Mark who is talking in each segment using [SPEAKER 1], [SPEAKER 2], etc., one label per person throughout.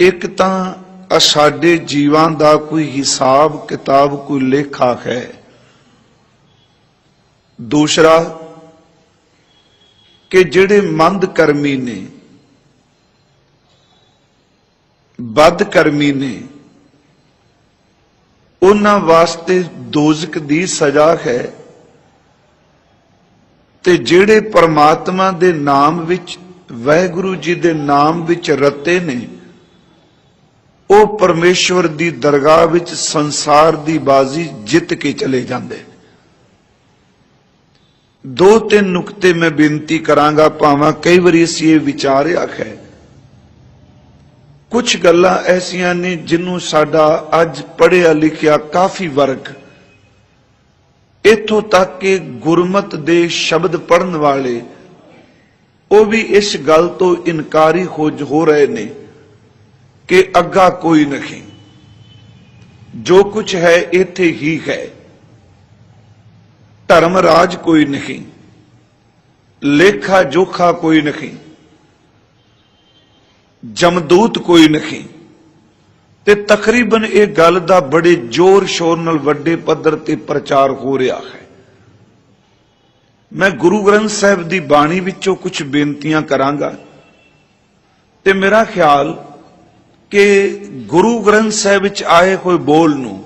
[SPEAKER 1] ਇੱਕ ਤਾਂ ਸਾਡੇ ਜੀਵਾਂ ਦਾ ਕੋਈ ਹਿਸਾਬ ਕਿਤਾਬ, ਕੋਈ ਲੇਖਾ ਹੈ। ਦੂਸਰਾ ਕਿ ਜਿਹੜੇ ਮੰਦ ਕਰਮੀ ਨੇ ਬਦ ਕਰਮੀ ਨੇ, ਉਹਨਾਂ ਵਾਸਤੇ ਦੋਜ਼ਖ ਦੀ ਸਜ਼ਾ ਹੈ ਤੇ ਜਿਹੜੇ ਪਰਮਾਤਮਾ ਦੇ ਨਾਮ ਵਿੱਚ, ਵਾਹਿਗੁਰੂ ਜੀ ਦੇ ਨਾਮ ਵਿੱਚ ਰਤੇ ਨੇ ਉਹ ਪਰਮੇਸ਼ਵਰ ਦੀ ਦਰਗਾਹ ਵਿੱਚ ਸੰਸਾਰ ਦੀ ਬਾਜ਼ੀ ਜਿੱਤ ਕੇ ਚਲੇ ਜਾਂਦੇ ਦੋ ਤਿੰਨ ਨੁਕਤੇ ਮੈਂ ਬੇਨਤੀ ਕਰਾਂਗਾ, ਭਾਵਾਂ ਕਈ ਵਾਰੀ ਅਸੀਂ ਇਹ ਵਿਚਾਰਿਆ ਹੈ ਕੁਝ ਗੱਲਾਂ ਐਸੀਆਂ ਨੇ ਜਿਹਨੂੰ ਸਾਡਾ ਅੱਜ ਪੜ੍ਹਿਆ ਲਿਖਿਆ ਕਾਫੀ ਵਰਗ ਇਥੋਂ ਤੱਕ ਕਿ ਗੁਰਮਤ ਦੇ ਸ਼ਬਦ ਪੜਨ ਵਾਲੇ ਉਹ ਵੀ ਇਸ ਗੱਲ ਤੋਂ ਇਨਕਾਰੀ ਹੋ ਰਹੇ ਨੇ ਕਿ ਅੱਗਾ ਕੋਈ ਨਹੀਂ। ਜੋ ਕੁਝ ਹੈ, ਇੱਥੇ ਹੀ ਹੈ। ਧਰਮ ਰਾਜ ਕੋਈ ਨਹੀਂ। ਲੇਖਾ ਜੋਖਾ ਕੋਈ ਨਹੀਂ। ਜਮਦੂਤ ਕੋਈ ਨਹੀਂ। ਤੇ ਤਕਰੀਬਨ ਇਹ ਗੱਲ ਦਾ ਬੜੇ ਜ਼ੋਰ ਸ਼ੋਰ ਨਾਲ ਵੱਡੇ ਪੱਧਰ ਤੇ ਪ੍ਰਚਾਰ ਹੋ ਰਿਹਾ ਹੈ। ਮੈਂ ਗੁਰੂ ਗ੍ਰੰਥ ਸਾਹਿਬ ਦੀ ਬਾਣੀ ਵਿੱਚੋਂ ਕੁਝ ਬੇਨਤੀਆਂ ਕਰਾਂਗਾ। ਤੇ ਮੇਰਾ ਖਿਆਲ ਕਿ ਗੁਰੂ ਗ੍ਰੰਥ ਸਾਹਿਬ ਵਿੱਚ ਆਏ ਹੋਏ ਬੋਲ ਨੂੰ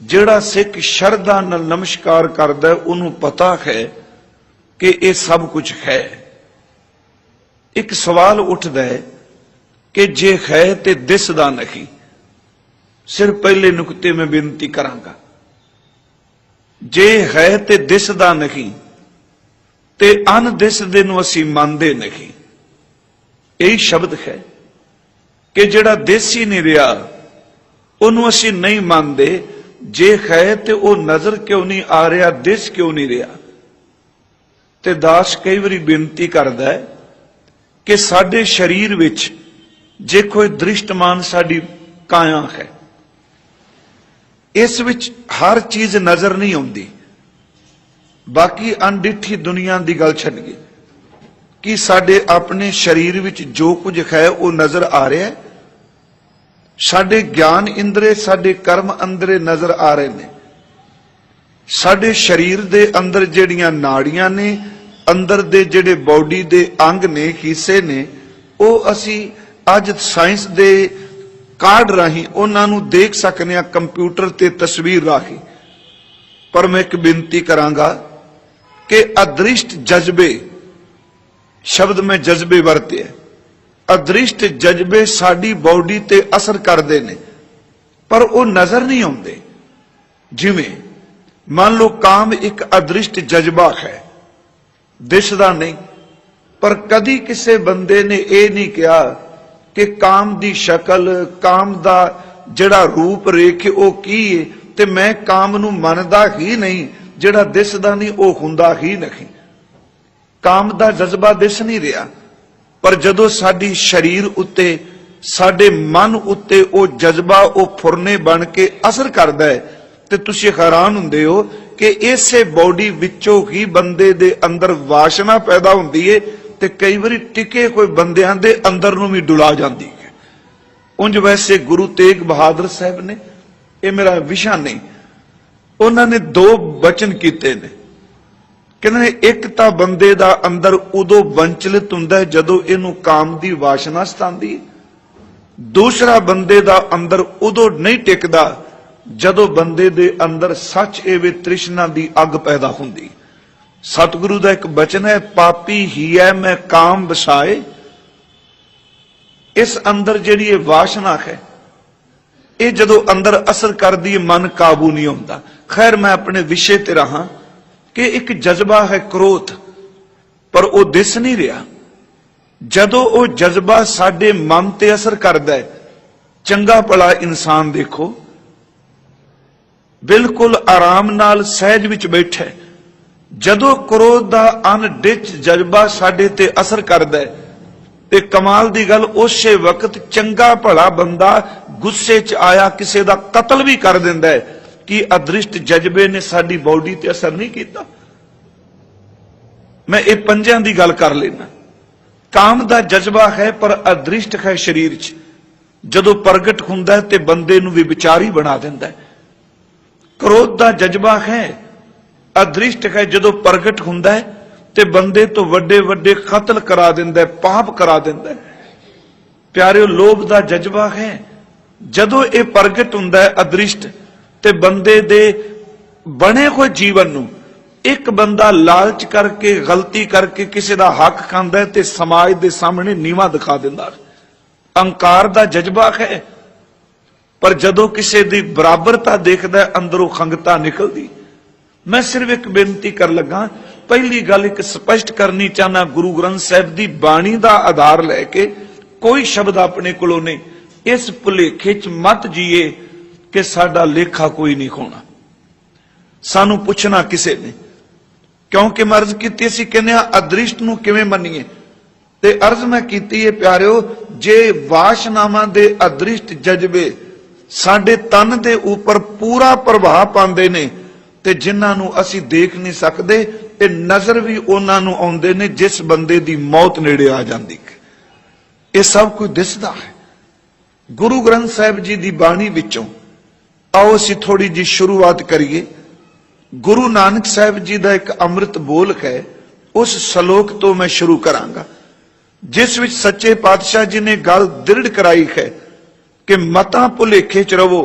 [SPEAKER 1] ਜਿਹੜਾ ਸਿੱਖ ਸ਼ਰਧਾ ਨਾਲ ਨਮਸਕਾਰ ਕਰਦਾ ਉਹਨੂੰ ਪਤਾ ਹੈ ਕਿ ਇਹ ਸਭ ਕੁਝ ਹੈ। ਇੱਕ ਸਵਾਲ ਉੱਠਦਾ ਹੈ ਕਿ ਜੇ ਹੈ ਤੇ ਦਿਸਦਾ ਨਹੀਂ, ਸਿਰ ਪਹਿਲੇ ਨੁਕਤੇ ਮੈਂ ਬੇਨਤੀ ਕਰਾਂਗਾ। ਜੇ ਹੈ ਤੇ ਦਿਸਦਾ ਨਹੀਂ ਤੇ ਅਨ ਦਿਸਦੇ ਨੂੰ ਅਸੀਂ ਮੰਨਦੇ ਨਹੀਂ। ਇਹ ਸ਼ਬਦ ਹੈ। ਕਿ ਜਿਹੜਾ ਦੇਸੀ ਨਹੀਂ ਰਿਹਾ, ਉਹਨੂੰ ਅਸੀਂ ਨਹੀਂ ਮੰਨਦੇ। ਜੇ ਹੈ ਤੇ ਉਹ ਨਜ਼ਰ ਕਿਉਂ ਨਹੀਂ ਆ ਰਿਹਾ, ਦਿਸ ਕਿਉਂ ਨਹੀਂ ਰਿਹਾ? ਤੇ ਦਾਸ ਕਈ ਵਾਰੀ ਬੇਨਤੀ ਕਰਦਾ ਹੈ ਕਿ ਸਾਡੇ ਸਰੀਰ ਵਿੱਚ ਜੇ ਕੋਈ ਦ੍ਰਿਸ਼ਟਮਾਨ ਸਾਡੀ ਕਾਇਆ ਹੈ, ਇਸ ਵਿੱਚ ਹਰ ਚੀਜ਼ ਨਜ਼ਰ ਨਹੀਂ ਆਉਂਦੀ। ਬਾਕੀ ਅਣਡਿੱਠੀ ਦੁਨੀਆ ਦੀ ਗੱਲ ਛੱਡ ਗਈ ਕਿ ਸਾਡੇ ਆਪਣੇ ਸਰੀਰ ਵਿੱਚ ਜੋ ਕੁਝ ਹੈ, ਉਹ ਨਜ਼ਰ ਆ ਰਿਹਾ ਹੈ। ਸਾਡੇ ਗਿਆਨ ਇੰਦਰੇ, ਸਾਡੇ ਕਰਮ ਅੰਦਰੇ ਨਜ਼ਰ ਆ ਰਹੇ ਨੇ। ਸਾਡੇ ਸਰੀਰ ਦੇ ਅੰਦਰ ਜਿਹੜੀਆਂ ਨਾੜੀਆਂ ਨੇ, ਅੰਦਰ ਦੇ ਜਿਹੜੇ ਬਾਡੀ ਦੇ ਅੰਗ ਨੇ, ਹਿੱਸੇ ਨੇ, ਉਹ ਅਸੀਂ ਅੱਜ ਸਾਇੰਸ ਦੇ ਕਾਰਡ ਰਾਹੀਂ ਉਹਨਾਂ ਨੂੰ ਦੇਖ ਸਕਨੇ ਆ ਕੰਪਿਊਟਰ ਤੇ ਤਸਵੀਰ ਰਾਹੀਂ। ਪਰ ਮੈਂ ਇੱਕ ਬੇਨਤੀ ਕਰਾਂਗਾ ਕਿ ਅਦ੍ਰਿਸ਼ਟ ਜਜ਼ਬੇ ਸ਼ਬਦ ਮੈਂ ਜਜ਼ਬੇ ਵਰਤੇ ਅਦ੍ਰਿਸ਼ਟ ਜਜ਼ਬੇ ਸਾਡੀ ਬਾਡੀ ਤੇ ਅਸਰ ਕਰਦੇ ਨੇ, ਪਰ ਉਹ ਨਜ਼ਰ ਨਹੀਂ ਆਉਂਦੇ। ਜਿਵੇਂ, ਮੰਨ ਲਓ ਕਾਮ ਇੱਕ ਅਦ੍ਰਿਸ਼ਟ ਜਜ਼ਬਾ ਹੈ, ਦਿਸਦਾ ਨਹੀਂ, ਪਰ ਕਦੀ ਕਿਸੇ ਬੰਦੇ ਨੇ ਇਹ ਨਹੀਂ ਕਿਹਾ ਕਿ ਕਾਮ ਦੀ ਸ਼ਕਲ, ਕਾਮ ਦਾ ਜਿਹੜਾ ਰੂਪ ਰੇਖ ਉਹ ਕੀ ਹੈ ਤੇ ਮੈਂ ਕਾਮ ਨੂੰ ਮੰਨਦਾ ਹੀ ਨਹੀਂ, ਜਿਹੜਾ ਦਿਸਦਾ ਨਹੀਂ ਉਹ ਹੁੰਦਾ ਹੀ ਨਹੀਂ। ਕਾਮ ਦਾ ਜਜ਼ਬਾ ਦਿਸ ਨਹੀਂ ਰਿਹਾ। ਪਰ ਜਦੋਂ ਸਾਡੀ ਸਰੀਰ ਉੱਤੇ, ਸਾਡੇ ਮਨ ਉੱਤੇ ਉਹ ਜਜ਼ਬਾ, ਉਹ ਫੁਰਨੇ ਬਣ ਕੇ ਅਸਰ ਕਰਦਾ ਹੈ, ਤੇ ਤੁਸੀਂ ਹੈਰਾਨ ਹੁੰਦੇ ਹੋ ਕਿ ਇਸੇ ਬਾਡੀ ਵਿੱਚੋਂ ਹੀ ਬੰਦੇ ਦੇ ਅੰਦਰ ਵਾਸ਼ਨਾ ਪੈਦਾ ਹੁੰਦੀ ਏ ਤੇ ਕਈ ਵਾਰੀ ਟਿਕੇ ਕੋਈ ਬੰਦਿਆਂ ਦੇ ਅੰਦਰ ਨੂੰ ਵੀ ਡੁਲਾ ਜਾਂਦੀ ਹੈ ਉਂਝ ਵੈਸੇ ਗੁਰੂ ਤੇਗ ਬਹਾਦਰ ਸਾਹਿਬ ਨੇ, ਇਹ ਮੇਰਾ ਵਿਸ਼ਾ ਨਹੀਂ, ਉਹਨਾਂ ਨੇ ਦੋ ਬਚਨ ਕੀਤੇ ਨੇ। ਕਹਿੰਦੇ ਨੇ, ਇੱਕ ਤਾਂ ਬੰਦੇ ਦਾ ਅੰਦਰ ਉਦੋਂ ਵੰਚਲਿਤ ਹੁੰਦਾ ਜਦੋਂ ਇਹਨੂੰ ਕਾਮ ਦੀ ਵਾਸ਼ਨਾ ਸਤਾਉਂਦੀ ਦੂਸਰਾ ਬੰਦੇ ਦਾ ਅੰਦਰ ਉਦੋਂ ਨਹੀਂ ਟਿਕਦਾ ਜਦੋਂ ਬੰਦੇ ਦੇ ਅੰਦਰ ਸੱਚ ਏਵੇਂ ਤ੍ਰਿਸ਼ਨਾ ਦੀ ਅੱਗ ਪੈਦਾ ਹੁੰਦੀ ਸਤਿਗੁਰੂ ਦਾ ਇੱਕ ਬਚਨ ਹੈ, ਪਾਪੀ ਹੀ ਹੈ ਮੈਂ ਕਾਮ ਵਸਾਏ। ਇਸ ਅੰਦਰ ਜਿਹੜੀ ਇਹ ਵਾਸ਼ਨਾ ਹੈ, ਇਹ ਜਦੋਂ ਅੰਦਰ ਅਸਰ ਕਰਦੀ ਮਨ ਕਾਬੂ ਨਹੀਂ ਹੁੰਦਾ। ਖੈਰ, ਮੈਂ ਆਪਣੇ ਵਿਸ਼ੇ ਤੇ ਰਹਾ। ਕਿ ਇੱਕ ਜਜ਼ਬਾ ਹੈ ਕ੍ਰੋਧ ਪਰ ਉਹ ਦਿਸ ਨਹੀਂ ਰਿਹਾ। ਜਦੋਂ ਉਹ ਜਜ਼ਬਾ ਸਾਡੇ ਮਨ ਤੇ ਅਸਰ ਕਰਦਾ ਹੈ, ਚੰਗਾ ਭਲਾ ਇਨਸਾਨ ਦੇਖੋ। ਬਿਲਕੁਲ ਆਰਾਮ ਨਾਲ ਸਹਿਜ ਵਿੱਚ ਬੈਠਾ ਹੈ। ਜਦੋਂ ਕ੍ਰੋਧ ਦਾ ਅਨਡਿਚ ਜਜ਼ਬਾ ਸਾਡੇ ਤੇ ਅਸਰ ਕਰਦਾ ਹੈ, ਤੇ ਕਮਾਲ ਦੀ ਗੱਲ ਉਸੇ ਵਕਤ ਚੰਗਾ ਭਲਾ ਬੰਦਾ ਗੁੱਸੇ 'ਚ ਆਇਆ, ਕਿਸੇ ਦਾ ਕਤਲ ਵੀ ਕਰ ਦਿੰਦਾ ਹੈ। ਕਿ ਅਦ੍ਰਿਸ਼ਟ ਜਜ਼ਬੇ ਨੇ ਸਾਡੀ ਬਾਡੀ ਤੇ ਅਸਰ ਨਹੀਂ ਕੀਤਾ? ਮੈਂ ਇਹ ਪੰਜਿਆਂ ਦੀ ਗੱਲ ਕਰ ਲੈਣਾ ਕਾਮ ਦਾ ਜਜ਼ਬਾ ਹੈ, ਪਰ ਅਦ੍ਰਿਸ਼ਟ ਹੈ ਸਰੀਰ 'ਚ। ਜਦੋਂ ਪ੍ਰਗਟ ਹੁੰਦਾ ਤੇ ਬੰਦੇ ਨੂੰ ਵੀ ਵਿਚਾਰੀ ਬਣਾ ਦਿੰਦਾ ਕ੍ਰੋਧ ਦਾ ਜਜ਼ਬਾ ਹੈ, ਅਦ੍ਰਿਸ਼ਟ ਹੈ, ਜਦੋਂ ਪ੍ਰਗਟ ਹੁੰਦਾ ਹੈ ਤੇ ਬੰਦੇ ਤੋਂ ਵੱਡੇ ਵੱਡੇ ਕਤਲ ਕਰਾ ਦਿੰਦਾ ਪਾਪ ਕਰਾ ਦਿੰਦਾ ਹੈ। ਪਿਆਰਿਓ, ਲੋਭ ਦਾ ਜਜ਼ਬਾ ਹੈ। ਜਦੋਂ ਇਹ ਪ੍ਰਗਟ ਹੁੰਦਾ ਹੈ, ਅਦ੍ਰਿਸ਼ਟ ਤੇ ਬੰਦੇ ਦੇ ਬਣੇ ਹੋਏ ਜੀਵਨ ਨੂੰ ਇੱਕ ਬੰਦਾ ਲਾਲਚ ਕਰਕੇ, ਗਲਤੀ ਕਰਕੇ ਕਿਸੇ ਦਾ ਹੱਕ ਖਾਂਦਾ ਹੈ ਤੇ ਸਮਾਜ ਦੇ ਸਾਹਮਣੇ ਨੀਵਾ ਦਿਖਾ ਦਿੰਦਾ ਅਹੰਕਾਰ ਦਾ ਜਜ਼ਬਾ ਹੈ, ਪਰ ਜਦੋਂ ਕਿਸੇ ਦੀ ਬਰਾਬਰਤਾ ਦੇਖਦਾ ਅੰਦਰੋਂ ਖੰਗਤਾ ਨਿਕਲਦੀ ਮੈਂ ਸਿਰਫ ਇੱਕ ਬੇਨਤੀ ਕਰ ਲੱਗਾ, ਪਹਿਲੀ ਗੱਲ ਇੱਕ ਸਪਸ਼ਟ ਕਰਨੀ ਚਾਹਨਾ ਗੁਰੂ ਗ੍ਰੰਥ ਸਾਹਿਬ ਦੀ ਬਾਣੀ ਦਾ ਆਧਾਰ ਲੈ ਕੇ ਕੋਈ ਸ਼ਬਦ ਆਪਣੇ ਕੋਲੋਂ ਨਹੀਂ। ਇਸ ਭੁਲੇਖੇ 'ਚ ਮਤ ਜੀਏ ਕਿ ਸਾਡਾ ਲੇਖਾ ਕੋਈ ਨਹੀਂ ਹੋਣਾ ਸਾਨੂੰ ਪੁੱਛਣਾ ਕਿਸੇ ਨੇ, ਕਿਉਂਕਿ ਮੈਂ ਅਰਜ਼ ਕੀਤੀ ਅਸੀਂ ਕਹਿੰਦੇ ਆ, ਅਦ੍ਰਿਸ਼ਟ ਨੂੰ ਕਿਵੇਂ ਮੰਨੀਏ? ਤੇ ਅਰਜ਼ ਮੈਂ ਕੀਤੀ ਹੈ, ਪਿਆਰਿਓ, ਜੇ ਵਾਸ਼ਨਾਵਾਂ ਦੇ ਅਦ੍ਰਿਸ਼ਟ ਜਜ਼ਬੇ ਸਾਡੇ ਤਨ ਦੇ ਉੱਪਰ ਪੂਰਾ ਪ੍ਰਭਾਵ ਪਾਉਂਦੇ ਨੇ, ਤੇ ਜਿਨ੍ਹਾਂ ਨੂੰ ਅਸੀਂ ਦੇਖ ਨਹੀਂ ਸਕਦੇ, ਤੇ ਨਜ਼ਰ ਵੀ ਉਹਨਾਂ ਨੂੰ ਆਉਂਦੇ ਨੇ, ਜਿਸ ਬੰਦੇ ਦੀ ਮੌਤ ਨੇੜੇ ਆ ਜਾਂਦੀ। ਇਹ ਸਭ ਕੁਝ ਦਿਸਦਾ ਹੈ। ਗੁਰੂ ਗ੍ਰੰਥ ਸਾਹਿਬ ਜੀ ਦੀ ਬਾਣੀ ਵਿੱਚੋਂ ਆਓ ਅਸੀਂ ਥੋੜੀ ਜੀ ਸ਼ੁਰੂਆਤ ਕਰੀਏ। ਗੁਰੂ ਨਾਨਕ ਸਾਹਿਬ ਜੀ ਦਾ ਇੱਕ ਅੰਮ੍ਰਿਤ ਬੋਲ ਹੈ, ਉਸ ਸ਼ਲੋਕ ਤੋਂ ਮੈਂ ਸ਼ੁਰੂ ਕਰਾਂਗਾ, ਜਿਸ ਵਿੱਚ ਸੱਚੇ ਪਾਤਸ਼ਾਹ ਜੀ ਨੇ ਗੱਲ ਦ੍ਰਿੜ ਕਰਾਈ ਹੈ ਕਿ ਮਤਾਂ ਭੁਲੇਖੇ ਚ ਰਵੋ,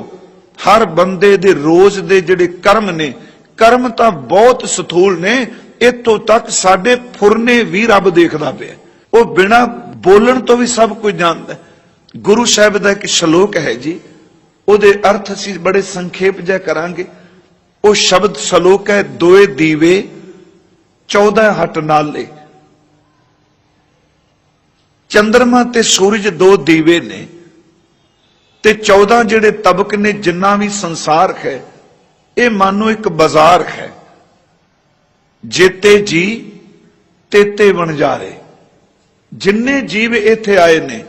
[SPEAKER 1] ਹਰ ਬੰਦੇ ਦੇ ਰੋਜ਼ ਦੇ ਜਿਹੜੇ ਕਰਮ ਨੇ, ਕਰਮ ਤਾਂ ਬਹੁਤ ਸਥੂਲ ਨੇ ਇਤੋਂ ਤੱਕ ਸਾਡੇ ਫੁਰਨੇ ਵੀ ਰੱਬ ਦੇਖਦਾ ਪਿਆ। ਉਹ ਬਿਨਾ ਬੋਲਣ ਤੋਂ ਵੀ ਸਭ ਕੁਝ ਜਾਣਦਾ ਗੁਰੂ ਸਾਹਿਬ ਦਾ ਇੱਕ ਸ਼ਲੋਕ ਹੈ ਜੀ ਉਹਦੇ ਅਰਥ ਅਸੀਂ ਬੜੇ ਸੰਖੇਪ ਜਿਹਾ ਕਰਾਂਗੇ। ਉਹ ਸ਼ਬਦ ਸ਼ਲੋਕ ਹੈ, ਦੋਏ ਦੀਵੇ 14 ਹਟ ਨਾਲੇ। ਚੰ드ਰਮਾ ਤੇ ਸੂਰਜ ਦੋ ਦੀਵੇ ਨੇ ਤੇ 14 ਜਿਹੜੇ ਤਬਕ ਨੇ, ਜਿੰਨਾ ਵੀ ਸੰਸਾਰ ਹੈ, ਇਹ ਮਾਨੋ ਇੱਕ ਬਾਜ਼ਾਰ ਹੈ। ਜੇਤੇ ਜੀ ਤੇਤੇ ਵਣਜਾਰੇ ਜਿੰਨੇ ਜੀਵ ਇੱਥੇ ਆਏ ਨੇ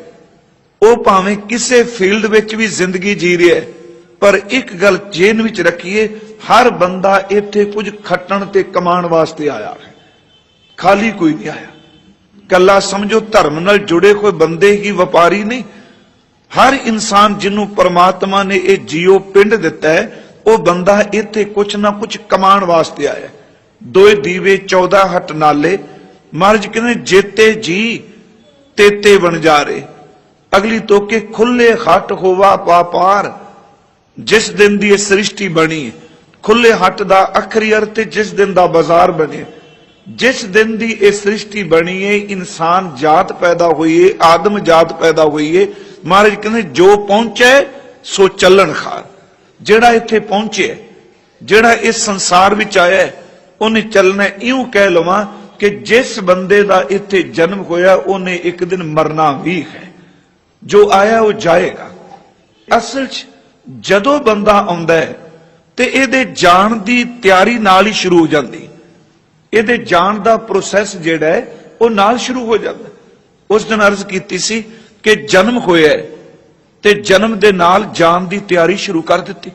[SPEAKER 1] ਉਹ ਭਾਵੇਂ ਕਿਸੇ ਫੀਲਡ ਵਿੱਚ ਵੀ ਜ਼ਿੰਦਗੀ ਜੀ ਰਿਹਾ ਹੈ, ਪਰ ਇੱਕ ਗੱਲ ਜੇਨ ਵਿੱਚ ਰੱਖੀਏ, ਹਰ ਬੰਦਾ ਇੱਥੇ ਕੁਝ ਖੱਟਣ ਤੇ ਕਮਾਉਣ ਵਾਸਤੇ ਆਇਆ ਹੈ। ਖਾਲੀ ਕੋਈ ਨਹੀਂ ਆਇਆ। ਕੱਲਾ ਸਮਝੋ ਧਰਮ ਨਾਲ ਜੁੜੇ ਕੋਈ ਬੰਦੇ ਹੀ ਵਪਾਰੀ ਨਹੀਂ। ਹਰ ਇਨਸਾਨ ਜਿਹਨੂੰ ਪਰਮਾਤਮਾ ਨੇ ਇਹ ਜੀਓ ਪਿੰਡ ਦਿੱਤਾ ਹੈ, ਉਹ ਬੰਦਾ ਇੱਥੇ ਕੁਝ ਨਾ ਕੁਝ ਕਮਾਉਣ ਵਾਸਤੇ ਆਇਆ ਹੈ। ਦੋਏ ਦੀਵੇ 14 ਹਟ ਨਾਲੇ ਮਰਜ਼ ਕਹਿੰਦੇ ਜੇਤੇ ਜੀ, ਤੇਤੇ ਬਣ ਜਾ ਰਹੇ। ਅਗਲੀ ਤੋਕੇ ਖੁੱਲੇ ਹੱਟ ਹੋਵਾ ਪਾਪਾਰ ਜਿਸ ਦਿਨ ਦੀ ਇਹ ਸ੍ਰਿਸ਼ਟੀ ਬਣੀ, ਖੁੱਲੇ ਹੱਟ ਦਾ ਅਖਰੀ ਅਰਥ ਜਿਸ ਦਿਨ ਦਾ ਬਾਜ਼ਾਰ ਬਣੇ। ਜਿਸ ਦਿਨ ਦੀ ਇਹ ਸ੍ਰਿਸ਼ਟੀ ਬਣੀ ਏ ਇਨਸਾਨ ਜਾਤ ਪੈਦਾ ਹੋਈ ਹੈ ਆਦਮ ਜਾਤ ਪੈਦਾ ਹੋਈ ਹੈ ਮਹਾਰਾਜ ਕਹਿੰਦੇ ਜੋ ਪਹੁੰਚੇ, ਸੋ ਚੱਲਣ ਖਾਰ। ਜਿਹੜਾ ਇੱਥੇ ਪਹੁੰਚਿਆ ਜਿਹੜਾ ਇਸ ਸੰਸਾਰ ਵਿੱਚ ਆਇਆ, ਉਹਨੇ ਚੱਲਣਾ ਇਉਂ ਕਹਿ ਲਵਾਂ ਕਿ ਜਿਸ ਬੰਦੇ ਦਾ ਇੱਥੇ ਜਨਮ ਹੋਇਆ, ਉਹਨੇ ਇੱਕ ਦਿਨ ਮਰਨਾ ਵੀ ਹੈ। ਜੋ ਆਇਆ ਉਹ ਜਾਏਗਾ। ਅਸਲ 'ਚ ਜਦੋਂ ਬੰਦਾ ਆਉਂਦਾ ਹੈ, ਤੇ ਇਹਦੇ ਜਾਣ ਦੀ ਤਿਆਰੀ ਨਾਲ ਹੀ ਸ਼ੁਰੂ ਹੋ ਜਾਂਦੀ। ਇਹਦੇ ਜਾਣ ਦਾ ਪ੍ਰੋਸੈਸ ਜਿਹੜਾ ਹੈ, ਉਹ ਨਾਲ ਸ਼ੁਰੂ ਹੋ ਜਾਂਦਾ। ਉਸ ਦਿਨ ਅਰਜ਼ ਕੀਤੀ ਸੀ ਕਿ ਜਨਮ ਹੋਇਆ ਤੇ ਜਨਮ ਦੇ ਨਾਲ ਜਾਣ ਦੀ ਤਿਆਰੀ ਸ਼ੁਰੂ ਕਰ ਦਿੱਤੀ।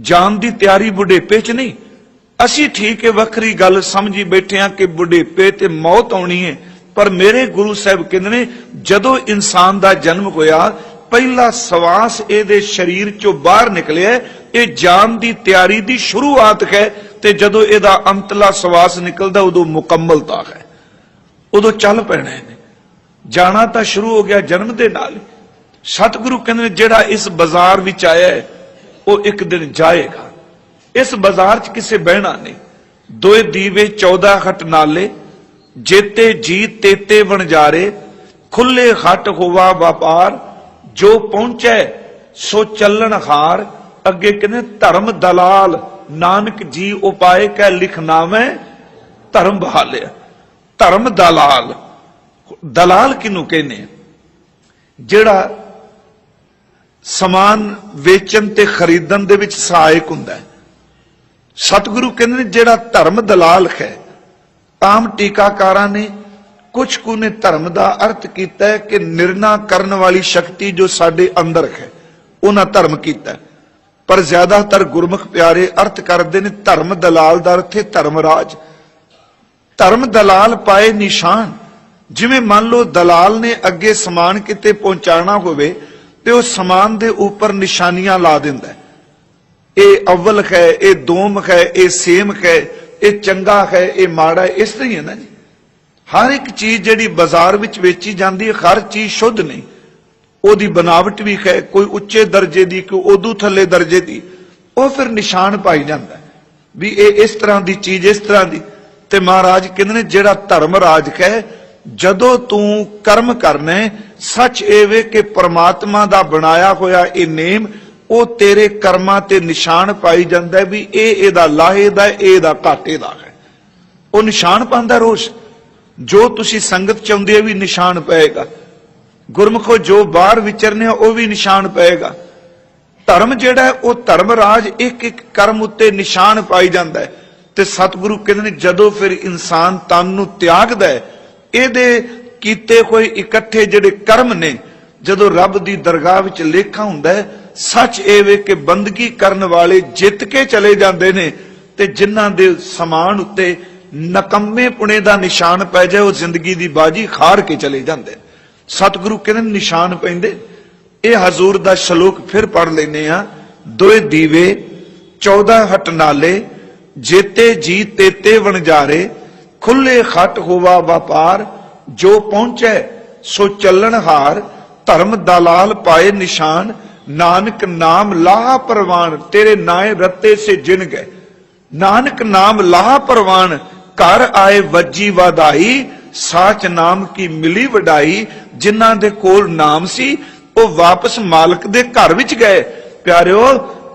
[SPEAKER 1] ਜਾਣ ਦੀ ਤਿਆਰੀ ਬੁਢੇਪੇ 'ਚ ਨਹੀਂ। ਅਸੀਂ ਠੀਕ ਹੈ, ਵੱਖਰੀ ਗੱਲ ਸਮਝੀ ਬੈਠੇ ਹਾਂ ਕਿ ਬੁਢੇਪੇ ਤੇ ਮੌਤ ਆਉਣੀ ਹੈ। ਪਰ ਮੇਰੇ ਗੁਰੂ ਸਾਹਿਬ ਕਹਿੰਦੇ ਨੇ, ਜਦੋਂ ਇਨਸਾਨ ਦਾ ਜਨਮ ਹੋਇਆ, ਪਹਿਲਾ ਸਵਾਸ ਇਹਦੇ ਸਰੀਰ ਚੋਂ ਬਾਹਰ ਨਿਕਲਿਆ, ਇਹ ਜਾਨ ਦੀ ਤਿਆਰੀ ਦੀ ਸ਼ੁਰੂਆਤ ਹੈ ਤੇ ਜਦੋਂ ਇਹਦਾ ਅੰਤਲਾ ਸਵਾਸ ਨਿਕਲਦਾ, ਉਦੋਂ ਮੁਕੰਮਲਤਾ ਹੈ। ਉਦੋਂ ਚੱਲ ਪੈਣਾ ਇਹਨੇ। ਜਾਣਾ ਤਾਂ ਸ਼ੁਰੂ ਹੋ ਗਿਆ ਜਨਮ ਦੇ ਨਾਲ। ਸਤਿਗੁਰੂ ਕਹਿੰਦੇ ਨੇ, ਜਿਹੜਾ ਇਸ ਬਾਜ਼ਾਰ ਵਿੱਚ ਆਇਆ ਹੈ, ਉਹ ਇੱਕ ਦਿਨ ਜਾਏਗਾ। ਇਸ ਬਾਜ਼ਾਰ 'ਚ ਕਿਸੇ ਬਹਿਣਾ ਨਹੀਂ। ਦੋਏ ਦੀਵੇ 14 ਹਟ ਨਾਲੇ ਜੇਤੇ ਜੀ ਤੇਤੇ ਵਣਜਾਰੇ, ਖੁੱਲੇ ਹੱਟ ਹੋਵਾ ਵਪਾਰ, ਜੋ ਪਹੁੰਚੈ ਸੋ ਚੱਲਣ ਹਾਰ, ਅੱਗੇ ਕਹਿੰਦੇ ਧਰਮ ਦਲਾਲ, ਨਾਨਕ ਜੀ ਉਪਾਏ ਕੈ ਲਿਖਨਾਵੇਂ ਧਰਮ ਬਹਾਲਿਆ। ਧਰਮ ਦਲਾਲ ਦਲਾਲ ਕਿਨੂੰ ਕਹਿੰਦੇ ਜਿਹੜਾ ਸਮਾਨ ਵੇਚਣ ਤੇ ਖਰੀਦਣ ਦੇ ਵਿੱਚ ਸਹਾਇਕ ਹੁੰਦਾ ਹੈ। ਸਤਿਗੁਰੂ ਕਹਿੰਦੇ ਨੇ ਜਿਹੜਾ ਧਰਮ ਦਲਾਲ ਹੈ ਆਮ ਟੀਕਾਕਾਰਾਂ ਨੇ ਕੁਝ ਕੁ ਨੇ ਧਰਮ ਦਾ ਅਰਥ ਕੀਤਾ ਹੈ ਕਿ ਨਿਰਣਾ ਕਰਨ ਵਾਲੀ ਸ਼ਕਤੀ ਜੋ ਸਾਡੇ ਅੰਦਰ ਹੈ, ਉਹਨਾਂ ਧਰਮ ਕੀਤਾ ਪਰ ਜ਼ਿਆਦਾਤਰ ਗੁਰਮੁਖ ਪਿਆਰੇ ਅਰਥ ਕਰਦੇ ਨੇ, ਧਰਮ ਦਲਾਲ ਦਾ ਅਰਥ ਹੈ ਧਰਮ ਰਾਜ। ਧਰਮ ਦਲਾਲ ਪਾਏ ਨਿਸ਼ਾਨ। ਜਿਵੇਂ ਮੰਨ ਲਓ ਦਲਾਲ ਨੇ ਅੱਗੇ ਸਮਾਨ ਕਿਤੇ ਪਹੁੰਚਾਉਣਾ ਹੋਵੇ, ਤੇ ਉਹ ਸਮਾਨ ਦੇ ਉੱਪਰ ਨਿਸ਼ਾਨੀਆਂ ਲਾ ਦਿੰਦਾ ਇਹ ਅਵਲ ਹੈ, ਇਹ ਦੋਮ ਹੈ, ਇਹ ਸੇਮ ਹੈ ਇਹ ਚੰਗਾ ਹੈ, ਇਹ ਮਾੜਾ ਹੈ, ਇਸ ਤਰ੍ਹਾਂ ਹੀ ਹੈ ਨਾ ਜੀ। ਹਰ ਇੱਕ ਚੀਜ਼ ਜਿਹੜੀ ਬਾਜ਼ਾਰ ਵਿੱਚ ਵੇਚੀ ਜਾਂਦੀ ਹੈ, ਹਰ ਚੀਜ਼ ਸ਼ੁੱਧ ਨਹੀਂ ਉਹਦੀ ਬਨਾਵਟ ਵੀ ਹੈ, ਕੋਈ ਉੱਚੇ ਦਰਜੇ ਦੀ, ਕੋਈ ਉਦੋਂ ਥੱਲੇ ਦਰਜੇ ਦੀ, ਉਹ ਫਿਰ ਨਿਸ਼ਾਨ ਪਾਈ ਜਾਂਦਾ ਵੀ ਇਹ ਇਸ ਤਰ੍ਹਾਂ ਦੀ ਚੀਜ਼, ਇਸ ਤਰ੍ਹਾਂ ਦੀ। ਤੇ ਮਹਾਰਾਜ ਕਹਿੰਦੇ ਨੇ, ਜਿਹੜਾ ਧਰਮ ਰਾਜ ਹੈ, ਜਦੋਂ ਤੂੰ ਕਰਮ ਕਰਨਾ ਸੱਚ ਇਹ ਵੇ ਕਿ ਪ੍ਰਮਾਤਮਾ ਦਾ ਬਣਾਇਆ ਹੋਇਆ ਇਹ ਨੇਮ ਉਹ ਤੇਰੇ ਕਰਮਾਂ ਤੇ ਨਿਸ਼ਾਨ ਪਾਈ ਜਾਂਦਾ ਵੀ ਇਹ ਇਹਦਾ ਲਾਹੇ ਦਾ ਇਹ ਇਹਦਾ ਘਾਟੇ ਦਾ ਹੈ। ਉਹ ਨਿਸ਼ਾਨ ਪਾਉਂਦਾ ਰੋਜ਼। ਜੋ ਤੁਸੀਂ ਸੰਗਤ ਚਾਹੁੰਦੇ ਹੋ ਵੀ ਨਿਸ਼ਾਨ ਪਏਗਾ। ਗੁਰਮੁਖੋ ਜੋ ਬਾਹਰ ਵਿਚਰਨੇ ਆ, ਉਹ ਵੀ ਨਿਸ਼ਾਨ ਪਏਗਾ। ਧਰਮ ਜਿਹੜਾ ਉਹ ਧਰਮ ਰਾਜ ਇੱਕ ਇੱਕ ਕਰਮ ਉੱਤੇ ਨਿਸ਼ਾਨ ਪਾਈ ਜਾਂਦਾ ਹੈ। ਤੇ ਸਤਿਗੁਰੂ ਕਹਿੰਦੇ ਨੇ ਜਦੋਂ ਫਿਰ ਇਨਸਾਨ ਤਨ ਨੂੰ ਤਿਆਗਦਾ ਹੈ ਇਹਦੇ ਕੀਤੇ ਹੋਏ ਇਕੱਠੇ ਜਿਹੜੇ ਕਰਮ ਨੇ ਜਦੋਂ ਰੱਬ ਦੀ ਦਰਗਾਹ ਵਿੱਚ ਲੇਖਾ ਹੁੰਦਾ ਹੈ ਸੱਚ ਇਹ ਵੇ ਕਿ ਬੰਦਗੀ ਕਰਨ ਵਾਲੇ ਜਿੱਤ ਕੇ ਚਲੇ ਜਾਂਦੇ ਨੇ ਤੇ ਜਿਨ੍ਹਾਂ ਦੇ ਸਮਾਨ ਉੱਤੇ ਨਕੰਮੇ ਪੁਣੇ ਦਾ ਨਿਸ਼ਾਨ ਪੈ ਜਾਏ, ਉਹ ਜ਼ਿੰਦਗੀ ਦੀ ਬਾਜੀ ਖਾਰ ਕੇ ਚਲੇ ਜਾਂਦੇ। ਸਤਿਗੁਰੂ ਕਹਿੰਦੇ ਨਿਸ਼ਾਨ ਪੈਂਦੇ? ਇਹ ਹਜ਼ੂਰ ਦਾ ਸ਼ਲੋਕ ਫਿਰ ਪੜ ਲੈਨੇ ਆ ਦੋਏ ਦੀਵੇ 14 ਹਟਨਾਲੇ, ਜੇਤੇ ਜੀ ਤੇਤੇ ਵਣਜਾਰੇ, ਖੁੱਲੇ ਖੱਟ ਹੋਵਾ ਵਪਾਰ, ਜੋ ਪਹੁੰਚੈ ਸੋ ਚੱਲਣ ਹਾਰ, ਧਰਮ ਦਲਾਲ ਪਾਏ ਨਿਸ਼ਾਨ ਨਾਨਕ ਨਾਮ ਲਾਹ ਪ੍ਰਵਾਨ, ਤੇਰੇ ਨਾਏ ਰੱਤੇ ਸੇ ਜਿਨ ਗਏ। ਨਾਨਕ ਨਾਮ ਲਾਹ ਪ੍ਰਵਾਨ, ਘਰ ਆਏ ਵੱਜੀ ਵਧਾਈ, ਸਾਚ ਨਾਮ ਕੀ ਮਿਲੀ ਵਡਾਈ, ਜਿਨ੍ਹਾਂ ਦੇ ਕੋਲ ਨਾਮ ਸੀ, ਉਹ ਵਾਪਸ ਮਾਲਕ ਦੇ ਘਰ ਵਿੱਚ ਗਏ। ਪਿਆਰਿਓ,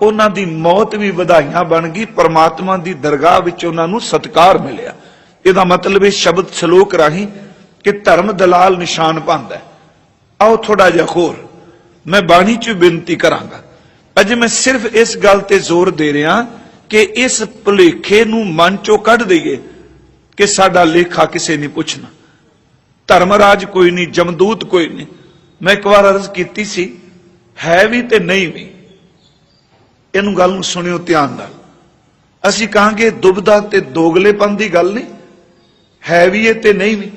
[SPEAKER 1] ਉਹਨਾਂ ਦੀ ਮੌਤ ਵੀ ਵਧਾਈਆਂ ਬਣ ਗਈ, ਪਰਮਾਤਮਾ ਦੀ ਦਰਗਾਹ ਵਿੱਚ ਉਹਨਾਂ ਨੂੰ ਸਤਕਾਰ ਮਿਲਿਆ। ਇਹਦਾ ਮਤਲਬ ਇਹ ਸ਼ਬਦ ਸ਼ਲੋਕ ਰਾਹੀਂ ਕਿ ਧਰਮ ਦਲਾਲ ਨਿਸ਼ਾਨ ਪਾਉਂਦਾ ਆਓ ਥੋੜਾ ਜਿਹਾ ਹੋਰ। ਮੈਂ ਬਾਣੀ ਚ ਬੇਨਤੀ ਕਰਾਂਗਾ। ਅਜੇ ਮੈਂ ਸਿਰਫ ਇਸ ਗੱਲ ਤੇ ਜ਼ੋਰ ਦੇ ਰਿਹਾ ਕਿ ਇਸ ਭੁਲੇਖੇ ਨੂੰ ਮਨ ਚੋਂ ਕੱਢ ਦਈਏ ਕਿ ਸਾਡਾ ਲੇਖਾ ਕਿਸੇ ਨੇ ਪੁੱਛਣਾ। ਧਰਮਰਾਜ ਕੋਈ ਨਹੀਂ, ਜਮਦੂਤ ਕੋਈ ਨਹੀਂ। ਮੈਂ ਇੱਕ ਵਾਰ ਅਰਜ਼ ਕੀਤੀ ਸੀ, ਹੈ ਵੀ ਤੇ ਨਹੀਂ ਵੀ। ਇਹਨੂੰ ਗੱਲ ਨੂੰ ਸੁਣਿਓ ਧਿਆਨ ਨਾਲ। ਅਸੀਂ ਕਹਾਂਗੇ, ਦੁਬਦਾ ਤੇ ਦੋਗਲੇਪਨ ਦੀ ਗੱਲ ਨਹੀਂ, ਹੈ ਵੀ ਇਹ ਤੇ ਨਹੀਂ ਵੀ।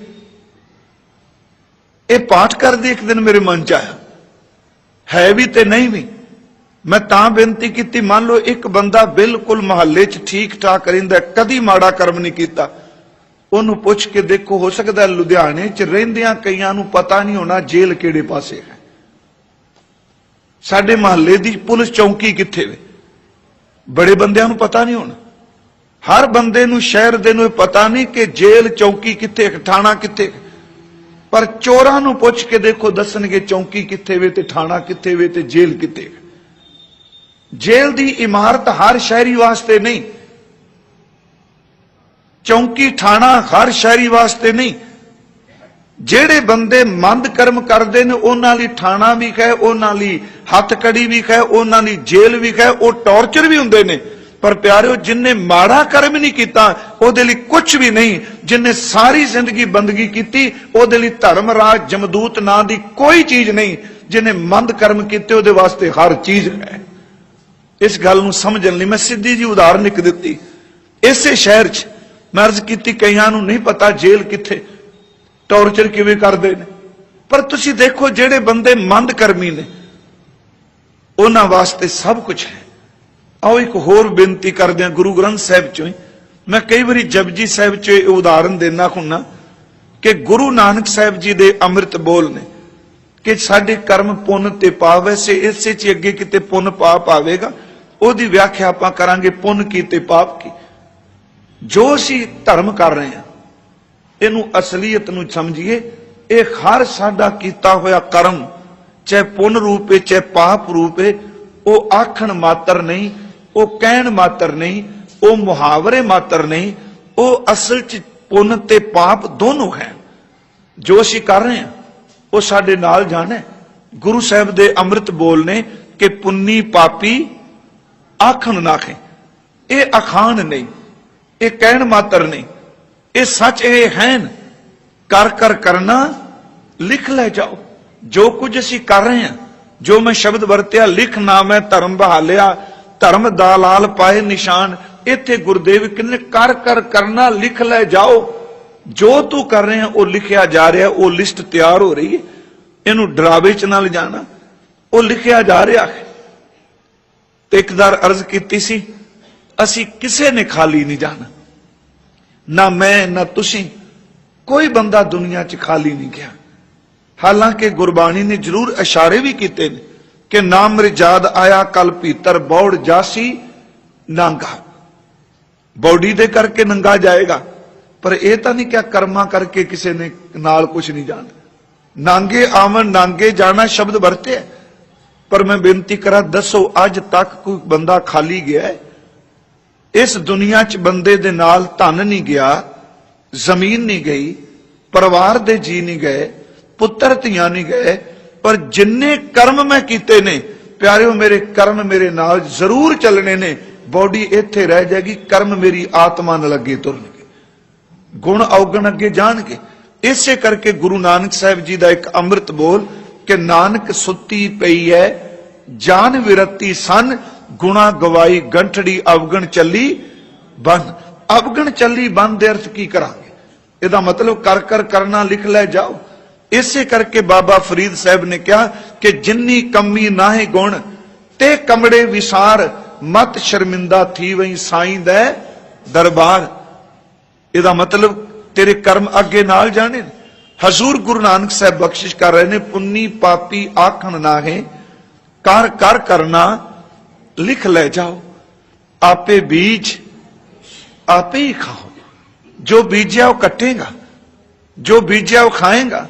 [SPEAKER 1] ਇਹ ਪਾਠ ਕਰਦੇ ਇੱਕ ਦਿਨ ਮੇਰੇ ਮਨ ਚ ਆਇਆ। ਹੈ ਵੀ ਤੇ ਨਹੀਂ ਵੀ। ਮੈਂ ਤਾਂ ਬੇਨਤੀ ਕੀਤੀ, ਮੰਨ ਲਓ ਇੱਕ ਬੰਦਾ ਬਿਲਕੁਲ ਮਹੱਲੇ 'ਚ ਠੀਕ ਠਾਕ ਰਹਿੰਦਾ, ਕਦੀ ਮਾੜਾ ਕਰਮ ਨਹੀਂ ਕੀਤਾ। ਉਹਨੂੰ ਪੁੱਛ ਕੇ ਦੇਖੋ, ਹੋ ਸਕਦਾ ਲੁਧਿਆਣੇ 'ਚ ਰਹਿੰਦਿਆਂ ਕਈਆਂ ਨੂੰ ਪਤਾ ਨਹੀਂ ਹੋਣਾ ਜੇਲ੍ਹ ਕਿਹੜੇ ਪਾਸੇ ਹੈ। ਸਾਡੇ ਮਹੱਲੇ ਦੀ ਪੁਲਿਸ ਚੌਂਕੀ ਕਿੱਥੇ ਵੇ? ਬੜੇ ਬੰਦਿਆਂ ਨੂੰ ਪਤਾ ਨਹੀਂ ਹੋਣਾ। ਹਰ ਬੰਦੇ ਨੂੰ, ਸ਼ਹਿਰ ਦੇ ਨੂੰ ਇਹ ਪਤਾ ਨਹੀਂ ਕਿ ਜੇਲ੍ਹ, ਚੌਂਕੀ ਕਿੱਥੇ ਥਾਣਾ ਕਿੱਥੇ। ਪਰ ਚੋਰਾਂ ਨੂੰ ਪੁੱਛ ਕੇ ਦੇਖੋ, ਦੱਸਣਗੇ ਚੌਂਕੀ ਕਿੱਥੇ ਵੇ ਤੇ ਥਾਣਾ ਕਿੱਥੇ ਵੇ ਤੇ ਜੇਲ੍ਹ ਕਿੱਥੇ ਹੈ। ਜੇਲ੍ਹ ਦੀ ਇਮਾਰਤ ਹਰ ਸ਼ਹਿਰੀ ਵਾਸਤੇ ਨਹੀਂ। ਚੌਂਕੀ, ਥਾਣਾ ਹਰ ਸ਼ਹਿਰੀ ਵਾਸਤੇ ਨਹੀਂ। ਜਿਹੜੇ ਬੰਦੇ ਮੰਦ ਕਰਮ ਕਰਦੇ ਨੇ, ਉਹਨਾਂ ਲਈ ਥਾਣਾ ਵੀ ਹੈ ਉਹਨਾਂ ਲਈ ਹੱਥ ਕੜੀ ਵੀ ਹੈ ਉਹਨਾਂ ਲਈ ਜੇਲ੍ਹ ਵੀ ਹੈ ਉਹ ਟੌਰਚਰ ਵੀ ਹੁੰਦੇ ਨੇ। ਪਰ ਪਿਆਰਿਓ ਜਿਨਨੇ ਮਾੜਾ ਕਰਮ ਨਹੀਂ ਕੀਤਾ ਉਹਦੇ ਲਈ ਕੁਝ ਵੀ ਨਹੀਂ ਜਿਨਨੇ ਸਾਰੀ ਜ਼ਿੰਦਗੀ ਬੰਦਗੀ ਕੀਤੀ, ਉਹਦੇ ਲਈ ਧਰਮ, ਰਾਜ, ਜਮਦੂਤ ਨਾਂ ਦੀ ਕੋਈ ਚੀਜ਼ ਨਹੀਂ, ਜਿਨੇ ਮੰਦ ਕਰਮ ਕੀਤੇ ਉਹਦੇ ਵਾਸਤੇ ਹਰ ਚੀਜ਼ ਹੈ। ਇਸ ਗੱਲ ਨੂੰ ਸਮਝਣ ਲਈ ਮੈਂ ਸਿੱਧੀ ਜੀ ਉਦਾਹਰਨ ਇੱਕ ਦਿੱਤੀ। ਇਸੇ ਸ਼ਹਿਰ 'ਚ ਮੈਂ ਅਰਜ਼ ਕੀਤੀ ਕਈਆਂ ਨੂੰ, ਨਹੀਂ ਪਤਾ ਜੇਲ੍ਹ ਕਿੱਥੇ? ਟੌਰਚਰ ਕਿਵੇਂ ਕਰਦੇ ਨੇ? ਪਰ ਤੁਸੀਂ ਦੇਖੋ ਜਿਹੜੇ ਬੰਦੇ ਮੰਦ ਕਰਮੀ ਨੇ, ਉਹਨਾਂ ਵਾਸਤੇ ਸਭ ਕੁਝ ਹੈ। ਆਓ ਇੱਕ ਹੋਰ ਬੇਨਤੀ ਕਰਦੇ ਹਾਂ ਗੁਰੂ ਗ੍ਰੰਥ ਸਾਹਿਬ ਚੋਂ ਹੀ। ਮੈਂ ਕਈ ਵਾਰੀ ਜਪਜੀ ਸਾਹਿਬ ਚ ਇਹ ਉਦਾਹਰਨ ਦੇਣਾ ਹੁੰਨਾ ਕਿ ਗੁਰੂ ਨਾਨਕ ਸਾਹਿਬ ਜੀ ਦੇ ਅੰਮ੍ਰਿਤ ਬੋਲ ਨੇ ਕਿ ਸਾਡੇ ਕਰਮ ਪੁੰਨ ਤੇ ਪਾਪ, ਵੈਸੇ ਇਸੇ ਚ ਅੱਗੇ ਕਿਤੇ ਪੁੰਨ ਪਾਪ ਆਵੇਗਾ, ਉਹਦੀ ਵਿਆਖਿਆ ਆਪਾਂ ਕਰਾਂਗੇ ਪੁੰਨ ਕੀ ਤੇ ਪਾਪ ਕੀ। ਜੋ ਅਸੀਂ ਧਰਮ ਕਰ ਰਹੇ ਹਾਂ, ਇਹਨੂੰ ਅਸਲੀਅਤ ਨੂੰ ਸਮਝੀਏ, ਇਹ ਹਰ ਸਾਡਾ ਕੀਤਾ ਹੋਇਆ ਕਰਮ, ਚਾਹੇ ਪੁੰਨ ਰੂਪ ਹੈ ਚਾਹੇ ਪਾਪ ਰੂਪ ਹੈ ਉਹ ਆਖਣ ਮਾਤਰ ਨਹੀਂ, ਉਹ ਕਹਿਣ ਮਾਤਰ ਨਹੀਂ ਉਹ ਮੁਹਾਵਰੇ ਮਾਤਰ ਨਹੀਂ, ਉਹ ਅਸਲ ਚ ਪੁੰਨ ਤੇ ਪਾਪ ਦੋਨੋਂ ਹੈ। ਜੋ ਅਸੀਂ ਕਰ ਰਹੇ ਹਾਂ, ਉਹ ਸਾਡੇ ਨਾਲ ਜਾਣਾ ਹੈ। ਗੁਰੂ ਸਾਹਿਬ ਦੇ ਅੰਮ੍ਰਿਤ ਬੋਲ ਨੇ ਕਿ ਪੁੰਨੀ ਪਾਪੀ ਆਖਣ ਨਾਖੇ ਇਹ ਅਖਾਣ ਨਹੀਂ, ਇਹ ਕਹਿਣ ਮਾਤਰ ਨਹੀਂ। ਇਹ ਸੱਚ ਇਹ ਹੈਨ, ਕਰ ਕਰ ਕਰਨਾ, ਲਿਖ ਲੈ ਜਾਓ। ਜੋ ਕੁਝ ਅਸੀਂ ਕਰ ਰਹੇ ਹਾਂ, ਜੋ ਮੈਂ ਸ਼ਬਦ ਵਰਤਿਆ, ਲਿਖ ਨਾਮ ਹੈ ਧਰਮ ਬਹਾਲਿਆ, ਧਰਮ ਦਾ ਲਾਲ ਪਾਏ ਨਿਸ਼ਾਨ ਇੱਥੇ ਗੁਰਦੇਵ ਕਹਿੰਦੇ ਕਰ ਕਰ ਕਰਨਾ, ਲਿਖ ਲੈ ਜਾਓ। ਜੋ ਤੂੰ ਕਰ ਰਿਹਾ, ਉਹ ਲਿਖਿਆ ਜਾ ਰਿਹਾ, ਉਹ ਲਿਸਟ ਤਿਆਰ ਹੋ ਰਹੀ ਹੈ। ਇਹਨੂੰ ਡਰਾਵੇ ਚ ਨਾ ਲਿਜਾਣਾ। ਉਹ ਲਿਖਿਆ ਜਾ ਰਿਹਾ ਹੈ। ਤੇ ਇੱਕਦਾਰ ਅਰਜ਼ ਕੀਤੀ ਸੀ, ਅਸੀਂ ਕਿਸੇ ਨੇ ਖਾਲੀ ਨਹੀਂ ਜਾਣਾ। ਨਾ ਮੈਂ, ਨਾ ਤੁਸੀਂ। ਕੋਈ ਬੰਦਾ ਦੁਨੀਆ 'ਚ ਖਾਲੀ ਨਹੀਂ ਗਿਆ। ਹਾਲਾਂਕਿ ਗੁਰਬਾਣੀ ਨੇ ਜ਼ਰੂਰ ਇਸ਼ਾਰੇ ਵੀ ਕੀਤੇ ਨੇ ਕਿ ਨਾਮ ਰਜਾਦ ਆਇਆ, ਕਲ ਭੀਤਰ ਬੌੜ ਜਾਸੀ ਨਾਂਗਾ ਬੋਡੀ ਦੇ ਕਰਕੇ ਨੰਗਾ ਜਾਏਗਾ। ਪਰ ਇਹ ਤਾਂ ਨਹੀਂ ਕਿ ਕਰਮਾਂ ਕਰਕੇ ਕਿਸੇ ਨੇ ਨਾਲ ਕੁਝ ਨਹੀਂ ਜਾਣਾ ਨਾਂਗੇ ਆਵਣ, ਨਾਂਗੇ ਜਾਣਾ ਸ਼ਬਦ ਵਰਤਿਆ ਪਰ ਮੈਂ ਬੇਨਤੀ ਕਰਾਂ, ਦੱਸੋ, ਅੱਜ ਤੱਕ ਕੋਈ ਬੰਦਾ ਖਾਲੀ ਗਿਆ ਇਸ ਦੁਨੀਆ 'ਚ ਬੰਦੇ ਦੇ ਨਾਲ ਧਨ ਨਹੀਂ ਗਿਆ, ਜ਼ਮੀਨ ਨਹੀਂ ਗਈ, ਪਰਿਵਾਰ ਦੇ ਜੀ ਨਹੀਂ ਗਏ, ਪੁੱਤਰ ਧੀਆਂ ਨਹੀਂ ਗਏ, ਪਰ ਜਿੰਨੇ ਕਰਮ ਮੈਂ ਕੀਤੇ ਨੇ, ਪਿਆਰਿਓ, ਮੇਰੇ ਕਰਮ ਮੇਰੇ ਨਾਲ ਜ਼ਰੂਰ ਚੱਲਣੇ ਨੇ। ਬੋਡੀ ਇੱਥੇ ਰਹਿ ਜਾਏਗੀ, ਕਰਮ ਮੇਰੀ ਆਤਮਾ ਨਾਲ ਅੱਗੇ ਤੁਰਨਗੇ। ਗੁਣ ਔਗਣ ਅੱਗੇ ਜਾਣਗੇ। ਇਸੇ ਕਰਕੇ ਗੁਰੂ ਨਾਨਕ ਸਾਹਿਬ ਜੀ ਦਾ ਇੱਕ ਅੰਮ੍ਰਿਤ ਬੋਲ ਕਿ ਨਾਨਕ ਸੁੱਤੀ ਪਈ ਹੈ ਜਾਨ ਵਿਰਤੀ ਸਨ, ਗੁਣਾ ਗਵਾਈ ਗੰਠੜੀ ਅਵਗਣ ਚੱਲੀ ਬੰਦ। ਅਵਗਣ ਚੱਲੀ ਬੰਦ ਦੇ ਅਰਥ ਕੀ ਕਰਾਂਗੇ? ਇਹਦਾ ਮਤਲਬ ਕਰ ਕਰ ਕਰਨਾ ਲਿਖ ਲੈ ਜਾਓ। ਇਸੇ ਕਰਕੇ ਬਾਬਾ ਫਰੀਦ ਸਾਹਿਬ ਨੇ ਕਿਹਾ ਕਿ ਜਿੰਨੀ ਕਮੀ ਨਾਹੇ ਗੁਣ, ਤੇ ਕਮੜੇ ਵਿਸਾਰ ਮਤ ਸ਼ਰਮਿੰਦਾ ਥੀ ਵਈ ਸਾਈਂ ਦਾ ਦਰਬਾਰ। ਇਹਦਾ ਮਤਲਬ ਤੇਰੇ ਕਰਮ ਅੱਗੇ ਨਾਲ ਜਾਣੇ। ਹਜ਼ੂਰ ਗੁਰੂ ਨਾਨਕ ਸਾਹਿਬ ਬਖਸ਼ਿਸ਼ ਕਰ ਰਹੇ ਨੇ, ਪੁੰਨੀ ਪਾਪੀ ਆਖਣ ਨਾਹੇ, ਕਰ ਕਰ ਕਰਨਾ, ਲਿਖ ਲੈ ਜਾਓ। ਆਪੇ ਬੀਜ, ਆਪੇ ਹੀ ਖਾਓ। ਜੋ ਬੀਜਿਆ ਉਹ ਕੱਟੇਗਾ, ਜੋ ਬੀਜਿਆ ਉਹ ਖਾਏਗਾ।